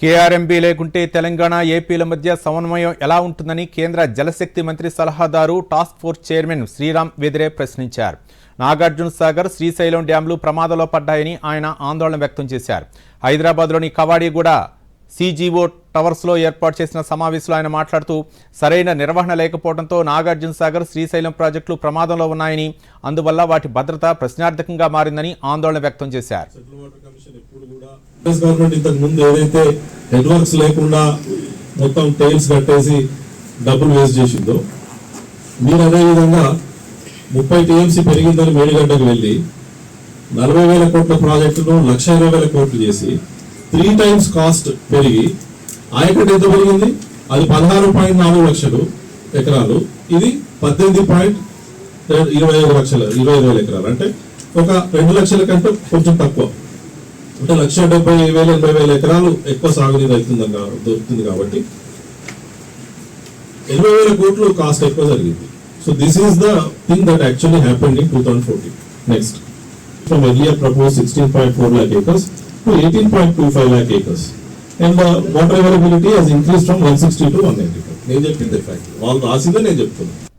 KRMB లేకుంటే తెలంగాణ ఏపీల మధ్య సమన్వయం ఎలా ఉంటుందని కేంద్ర జలశక్తి మంత్రి సలహాదారు task force chairman Sriram Vedire ప్రశ్నించారు. నాగార్జున సాగర్ శ్రీశైలం డ్యాంలు ప్రమాదంలో పడ్డాయని ఆయన ఆందోళన వ్యక్తం చేశారు. హైదరాబాద్లోని కవాడిగూడ సీజీఓ టవర్స్లో ఏర్పాటు చేసిన సమావేశంలో ఆయన మాట్లాడుతూ సరైన నిర్వహణ లేకపోవడంతో నాగార్జున సాగర్ శ్రీశైలం ప్రాజెక్టులు ప్రమాదంలో ఉన్నాయని అందువల్ల వాటి భద్రత ప్రశ్నార్థకంగా మారిందని ఆందోళన వ్యక్తం చేశారు. కూడా గవర్నమెంట్ ఇంతకు ముందు ఏదైతే నెట్వర్క్స్ లేకుండా మొత్తం టైల్స్ కట్టేసి డబ్బులు వేస్ట్ చేసిందో మీరు అదే విధంగా ముప్పై టీఎంసీ పెరిగిందని మేడిగడ్డకు వెళ్ళి నలభై వేల కోట్ల ప్రాజెక్టును లక్ష ఇరవై వేల కోట్లు చేసి త్రీ టైమ్స్ కాస్ట్ పెరిగి ఆయకట్టు ఎంత పెరిగింది? అది పదహారు పాయింట్ నాలుగు లక్షలు ఎకరాలు. ఇది పద్దెనిమిది పాయింట్ ఇరవై ఐదు లక్షల ఇరవై ఐదు వేల ఎకరాలు. అంటే ఒక రెండు లక్షల కంటే కొంచెం తక్కువ. అంటే లక్ష డెబ్బై వేల ఎనభై వేల ఎకరాలు ఎక్కువ సాగునీరు అవుతుందని దొరుకుతుంది కాబట్టి ఎనభై వేల కోట్లు కాస్ట్ ఎక్కువ జరిగింది. So this is the thing that actually happened in two thousand fourteen next from earlier propose sixteen point four lakh acres to eighteen point two five lakh acres and the water availability has increase from నేను చెప్పింది fact వాళ్ళు రాసిందే నేను చెప్తున్నాను